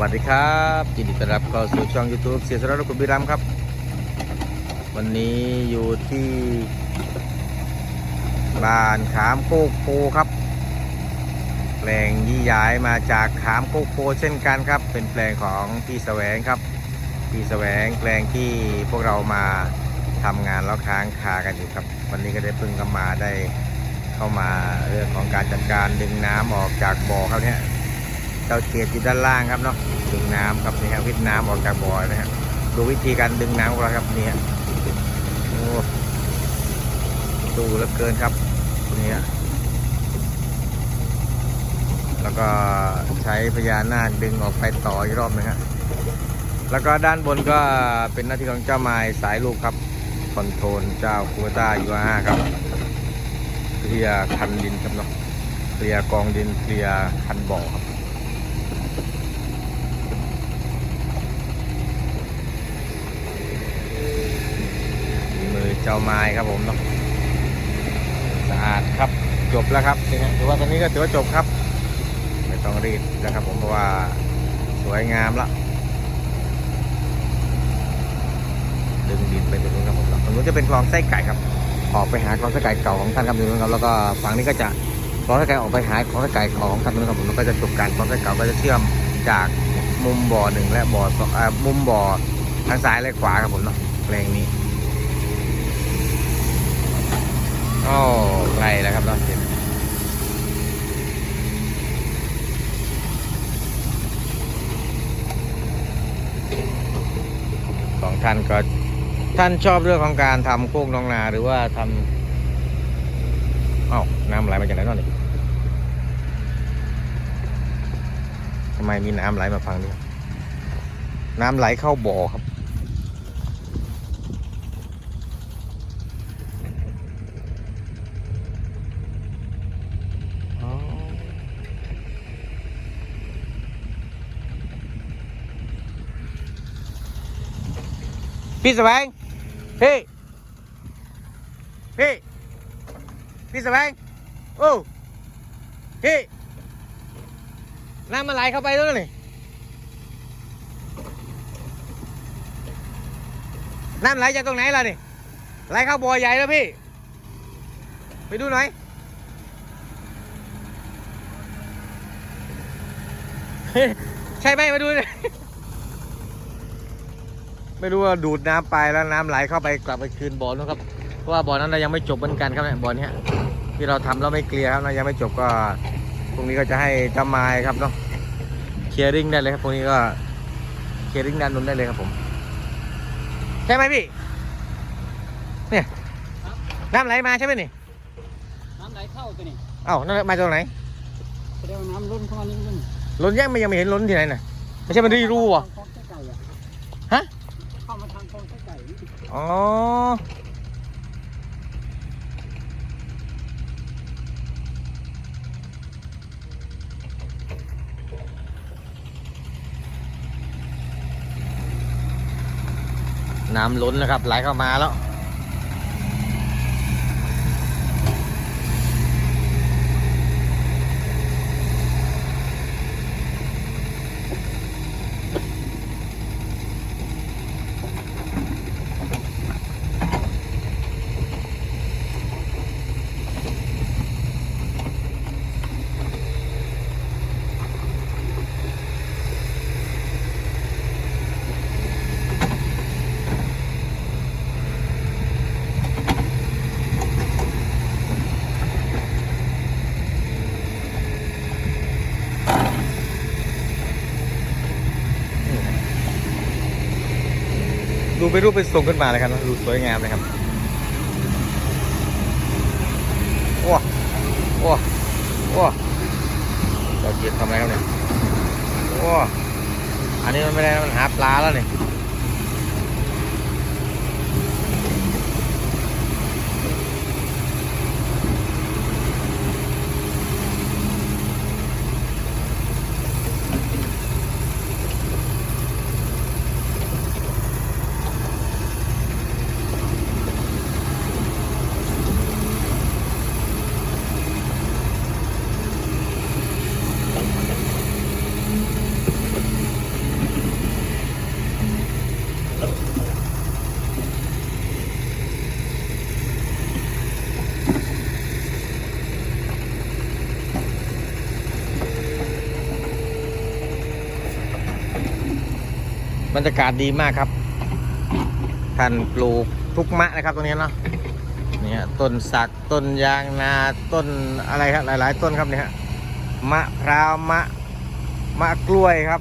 วัสดีครับยินดีต้อนรับเข้าสู่ช่อง YouTube เสียสระรกุลบิรัมครับ วันนี้อยู่ที่บ้านขามโคกโพครับแปลงยี่ย้ายมาจากขามโคกโพเช่นกันครับ เป็นแปลงของพี่แสวงครับ พี่แสวงแปลงที่พวกเรามาทำงานแล้วค้างคากันอยู่ครับ วันนี้ก็ได้พิ่งเข้ามาได้เข้ามาเรื่องของการจัดการดึงน้ำออกจากบ่อครับเนี่ย เจ้าเกียร์อยู่ด้านล่างครับเนาะดึงน้ำครับนี่ครับวิทน้ำออกจากบ่อนะฮะดูวิธีการดึงน้ำของเราครับนี่ฮะโอ้ดูเหลือเกินครับนี่ฮะแล้วก็ใช้พญานาคดึงออกไปต่ออีกรอบหนึงฮะแล้วก็ด้านบนก็เป็นหน้าที่ของเจ้าไม้สายลูกครับคอนโทรลเจ้าคูต้ายูห้าครับเคลียร์คันดินครับเนาะเคลียร์กองดินเคลียร์คันบ่อครับ ฝีมือ เจ้าไม้ครับผมเนาะสะอาดครับจบแล้วครับนี่ฮะถือว่าตอนนี้ก็ถือว่าจบครับ ไม่ต้องรีดแล้วครับผมเพราะว่าสวยงามละดึงดินไปตรงนู้นครับผมตรงนู้นจะเป็นคลองไส้ไก่ครับ ออกไปหาคลองไส้ไก่เก่าของท่านครับตรงนู้นครับแล้วก็ฝั่งนี้ก็จะคลองไส้ไก่ออกไปหาคลองไส้ไก่ของท่านตรงนู้นครับผมแล้วก็จะจบการคลองไส้เก่าก็จะเชื่อมจากมุมบ่อหนึ่งและบ่อสองอ่ามุมบ่อทางซ้ายและขวาครับผมเนาะเพลงนี้ โอ้ รับเนาะเห็นของท่านก็ท่านชอบเรื่องของการทำโคกนองนาหรือว่าทำอ้าวน้ำไหลมาจากไหนเนอนนี่ทำไมมีน้ำไหลมาฝั่งนี้น้ำไหลเข้าบ่อครับ พี่สวงพี่พี่พี่สวงโอ้พี่น้ำมันไหลเข้าไปแล้วนี่น้ำไหลจากตรงไหนล่ะนี่ไหลเข้าบ่อใหญ่แล้วพี่ ไปดูหน่อยใช่ไหมมาดูเลย ไม่รู้ว่าดูดน้ำไปแล้วน้ำไหลเข้าไปกลับไปคืนบ่อนู้นครับเพราะว่าบ่อนั้นเรายังไม่จบเหมือนกันครับเนี่ยบ่อเนี้ยที่เราทำแล้วไม่เคลียร์ครับเรายังไม่จบก็พรุ่งนี้ก็จะให้เจ้าไม้ครับเนาะเคลียร์ริ่งได้เลยครับพรุ่งนี้ก็เคลียร์ริ่งด้านนู้นได้เลยครับผมใช่ไหมพี่เนี่ยน้ำไหลมาใช่ไหมนี่น้ำไหลเข้าตัวนี้เอ้าน้ำมาจากไหนแสดงว่าน้ำล้นเข้ามานี่มันล้นยังไม่ยังไม่เห็นล้นที่ไหนน่ะไม่ใช่มันรีรูอะคลองไส้ไก่อะฮะ อ๋อ น้ำล้นนะครับไหลเข้ามาแล้ว ดูไปรูปเป็นทรงขึ้นมาเลยครับดูสวยงามเลยครับว้าว้าว้าเราเกียรทำอะไรครับเนี่ยว้าอันนี้มันไม่ได้มันหาปลาแล้วเนี่ย บรรยากาศดีมากครับท่านปลูกทุกมะนะครับตรงนี้เนาะเนี่ยต้นสักต้นยางนาต้นอะไรครับหลาย ๆ ต้นครับเนี่ยมะพร้าวมะมะกล้วยครับ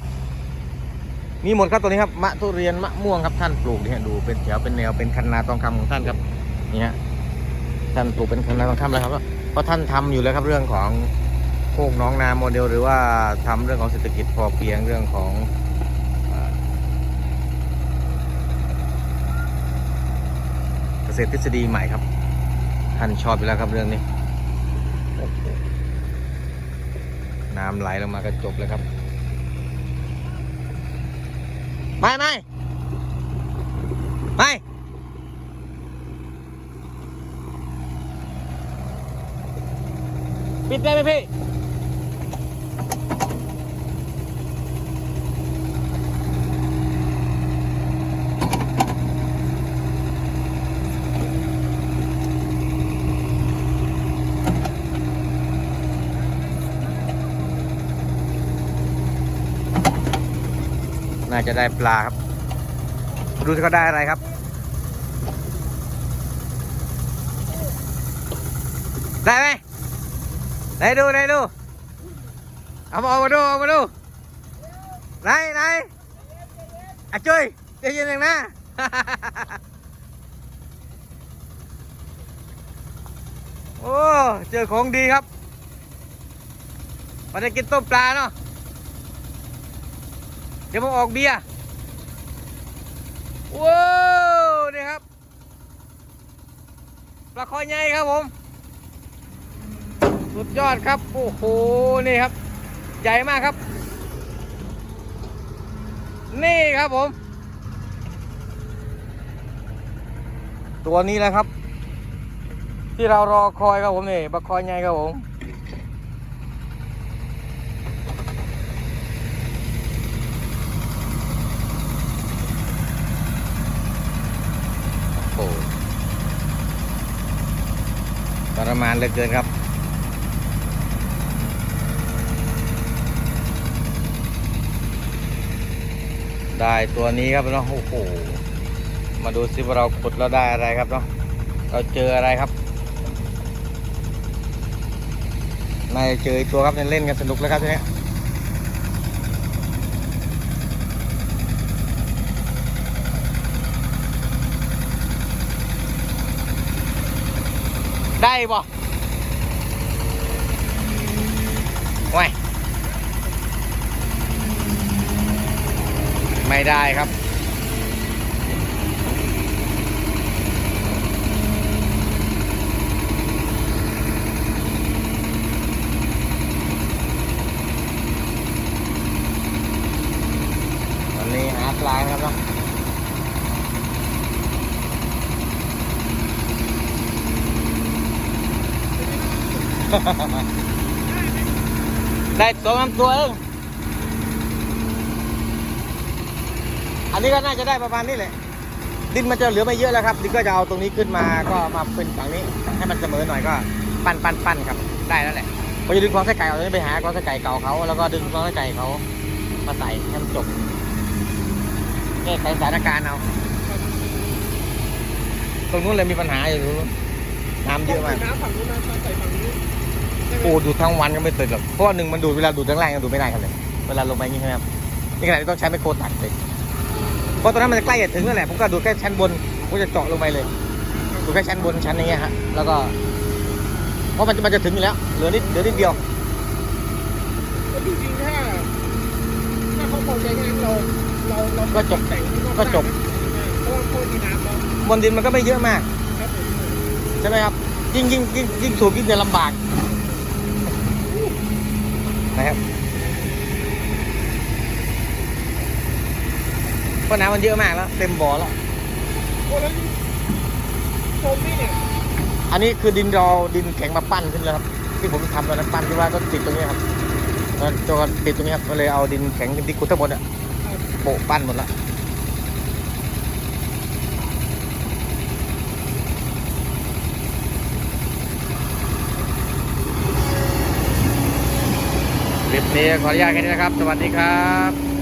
มีหมดครับตัวนี้ครับมะทุเรียนมะม่วงครับท่านปลูกเนี่ยดูเป็นแถวเป็นแนวเป็นคันนาทองคำของท่านครับเนี่ฮะท่านปลูกเป็นคันนาทองคำเลยครับเพราะท่านทำอยู่แล้วครับเรื่องของโคกน้องนาโมเดล หรือว่าทำเรื่องของเศรษฐกิจพอเพียงเรื่องของเอ่อเก ษตรทฤษฎีใหม่ครับ ท่านชอบอยู่แล้วครับเรื่องนี้ น้ำไหลลงมาก็จบเลยครับ ไม่ไม่ไม่ปิดได้ไหมพี่ จะได้ปลาครับดูที่เขาได้อะไรครับ ได้ไหมไหนดูไหนดูเอามาเอามาดูเอามาดูไหนไหนอะจุ้ยใจเย็นหนึ่งนะโอ้เจอของดีครับมาได้กินต้มปลาเนาะ เดี๋ยวผมออกเบียร์ว้าวนี่ครับปลาคอยใหญ่ครับผม สุดยอดครับ โอ้โห นี่ครับ ใหญ่มากครับ นี่ครับผม ตัวนี้แหละครับ ที่เรารอคอยครับผมนี่ปลาคอยใหญ่ครับผม โอ้ ทรมานเหลือเกินครับได้ตัวนี้ครับเนาะโอ้โหมาดูซิว่าเราขุดแล้วได้อะไรครับเนาะเราเจออะไรครับนายเจออีกตัวครับเล่นกันสนุกแล้วครับทีนี้ ได้บ่ไว้ยไม่ได้ครับ วันนี้หาปลาครับเนาะ ได้สองลำตัวเอง อันนี้ก็น่าจะได้ประมาณนี้แหละ ดินมันจะเหลือไม่เยอะแล้วครับ ดินก็จะเอาตรงนี้ขึ้นมา ก็มาเป็นฝั่งนี้ ให้มันเสมอหน่อยก็ ปั้นปั้นปั้นครับ ได้แล้วแหละพอจะดึงคลองไส้ไก่เอาตรงนี้ไปหาคลองไส้ไก่เก่าเขา แล้วก็ดึงคลองไส้ไก่เขามาใส่ให้มันจบแก้ไขสถานการณ์เอา ตรงนู้นเลยมีปัญหาอยู่น้ำเยอะมาก น้ำฝั่งนู้นน้ำใส่ฝั่งนี้ โอ้ดูดทั้งวันก็ไม่ตื่นหรอกเพราะว่าหนึ่งมันดูดเวลาดูดทั้งแรงก็ดูดไม่ได้ครับเลย เวลาลงไปอย่างนี้ใช่ไหมครับนี่ขนาดที่ต้องใช้ไมโครตัดเลยเพราะตอนนั้นมันจะใกล้จะถึงแล้วแหละผมก็ดูดแค่ชั้นบนผมก็จะเจาะลงไปเลย ดูดแค่ชั้นบนชั้นนี้ฮะแล้วก็เพราะมันจะมันจะถึงอยู่แล้วเหลือนิดเหลือนิดเดียวก็จริงๆถ้าถ้าเขาพอใจงานเราเราเราก็จบแต่งก็จบเพราะว่าเขามีน้ำแล้วบนดินมันก็ไม่เยอะมากครับผมใช่ไหมครับยิ่งยิ่งยิ่งยิ่งสูบยิ่งจะลำบาก นะครับเพราะน้ำมันเยอะมากแล้ว เต็มบ่อแล้วอันนี้คือดินเราดินแข็งมาปั้นขึ้นแล้วครับ ที่ผมทำตอนนั้นปั้นที่ว่าก็ติดตรงนี้ครับแล้วจนติดตรงนี้ครับก็เลยเอาดินแข็งที่ขุดทั้งหมดอะโปะปั้นหมดละ ลิปนี้ขออนุญาตแค่นี้นะครับ สวัสดีครับ